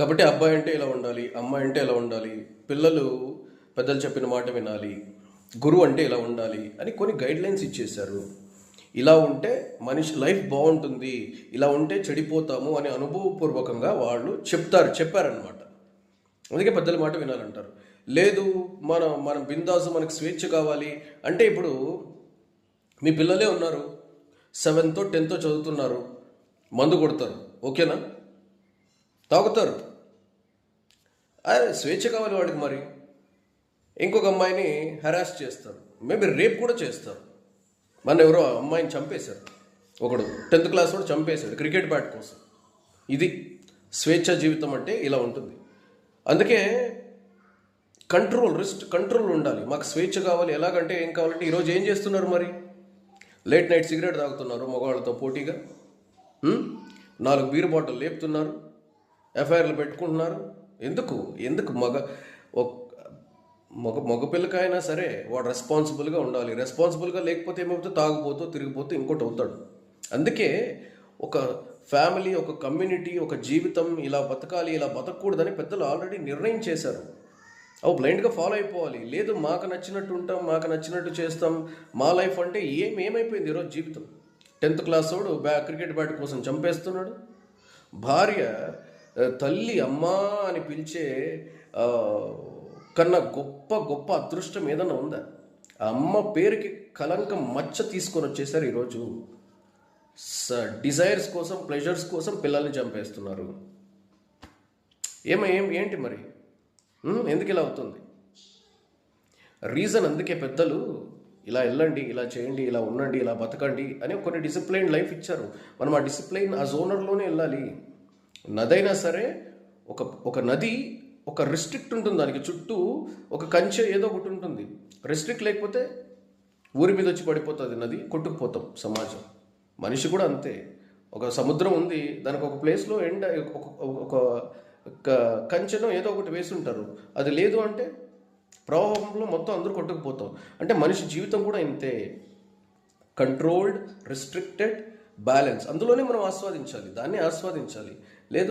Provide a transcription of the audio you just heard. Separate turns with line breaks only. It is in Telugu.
కాబట్టి అబ్బాయి అంటే ఇలా ఉండాలి అమ్మాయి అంటే ఇలా ఉండాలి పిల్లలు పెద్దలు చెప్పిన మాట వినాలి గురువు అంటే ఇలా ఉండాలి అని కొన్ని గైడ్లైన్స్ ఇచ్చేశారు. ఇలా ఉంటే మనిషి లైఫ్ బాగుంటుంది ఇలా ఉంటే చెడిపోతాము అని అనుభవపూర్వకంగా వాళ్ళు చెప్తారు చెప్పారనమాట అందుకే పెద్దల మాట వినాలంటారు. లేదు మన మన బిందాసు మనకు స్వేచ్ఛ కావాలి. అంటే ఇప్పుడు మీ పిల్లలే ఉన్నారు సెవెంతో టెన్తో చదువుతున్నారు మందు కొడతారు. ఓకేనా? తాగుతారు. అదే స్వేచ్ఛ కావాలి వాడికి మరి. ఇంకొక అమ్మాయిని హెరాస్ చేస్తారు మేబీ రేప్ కూడా చేస్తారు మన ఎవరో అమ్మాయిని చంపేశారు. ఒకడు టెన్త్ క్లాస్ కూడా చంపేశాడు క్రికెట్ బ్యాట్ కోసం. ఇది స్వేచ్ఛ జీవితం అంటే ఇలా ఉంటుంది. అందుకే కంట్రోల్ రిస్ట్ కంట్రోల్ ఉండాలి. మాకు స్వేచ్ఛ కావాలి. ఎలాగంటే ఏం కావాలంటే ఈరోజు ఏం చేస్తున్నారు మరి? లేట్ నైట్ సిగరెట్ తాగుతున్నారు మగవాళ్ళతో పోటీగా. నాలుగు బీర్ బాటిల్ లేపుతున్నారు. ఎఫ్ఐఆర్లు పెట్టుకుంటున్నారు. ఎందుకు? ఎందుకు మగ ఒక్- మగ మగ పిల్లకైనా సరే వాడు రెస్పాన్సిబుల్గా ఉండాలి. రెస్పాన్సిబుల్గా లేకపోతే ఏమవుతుందో? తాగుపోతూ తిరిగిపోతూ ఇంకోటి అవుతాడు. అందుకే ఒక ఫ్యామిలీ ఒక కమ్యూనిటీ ఒక జీవితం ఇలా బతకాలి ఇలా బతకూడదని పెద్దలు ఆల్రెడీ నిర్ణయం చేశారు. అవి బ్లైండ్గా ఫాలో అయిపోవాలి. లేదు మాకు నచ్చినట్టు ఉంటాం మాకు నచ్చినట్టు చేస్తాం. మా లైఫ్ అంటే ఏం ఏమైపోయింది ఈరోజు జీవితం? టెన్త్ క్లాస్ వాడు బ్యా క్రికెట్ బ్యాట్ కోసం చంపేస్తున్నాడు. భార్య తల్లి అమ్మా అని పిలిచే కన్నా గొప్ప గొప్ప అదృష్టం ఏదైనా ఉందా? ఆ అమ్మ పేరుకి కలంకం మచ్చ తీసుకొని వచ్చేసారు ఈరోజు. డిజైర్స్ కోసం ప్లెజర్స్ కోసం పిల్లల్ని చంపేస్తున్నారు. ఏమ ఏం ఏంటి మరి? ఎందుకు ఇలా అవుతుంది? రీజన్ అందుకే పెద్దలు ఇలా వెళ్ళండి ఇలా చేయండి ఇలా ఉండండి ఇలా బతకండి అని కొన్ని డిసిప్లైన్ లైఫ్ ఇచ్చారు. మనం ఆ డిసిప్లైన్ ఆ జోనర్లోనే వెళ్ళాలి. నదైనా సరే ఒక ఒక నది ఒక రిస్ట్రిక్ట్ ఉంటుంది దానికి. చుట్టూ ఒక కంచె ఏదో ఒకటి ఉంటుంది. రిస్ట్రిక్ట్ లేకపోతే ఊరి మీద వచ్చి పడిపోతుంది నది కొట్టుకుపోతాం సమాజం. మనిషి కూడా అంతే. ఒక సముద్రం ఉంది దానికి ఒక ప్లేస్లో ఎండ ఒక ఒక ఒక కంచెనో ఏదో ఒకటి వేసి ఉంటారు అది లేదు అంటే ప్రవాహంలో మొత్తం అందరూ కొట్టుకుపోతాం. అంటే మనిషి జీవితం కూడా ఇంతే. Controlled restricted balance. అందులోనే మనం ఆస్వాదించాలి. దాన్ని ఆస్వాదించాలి. లేదు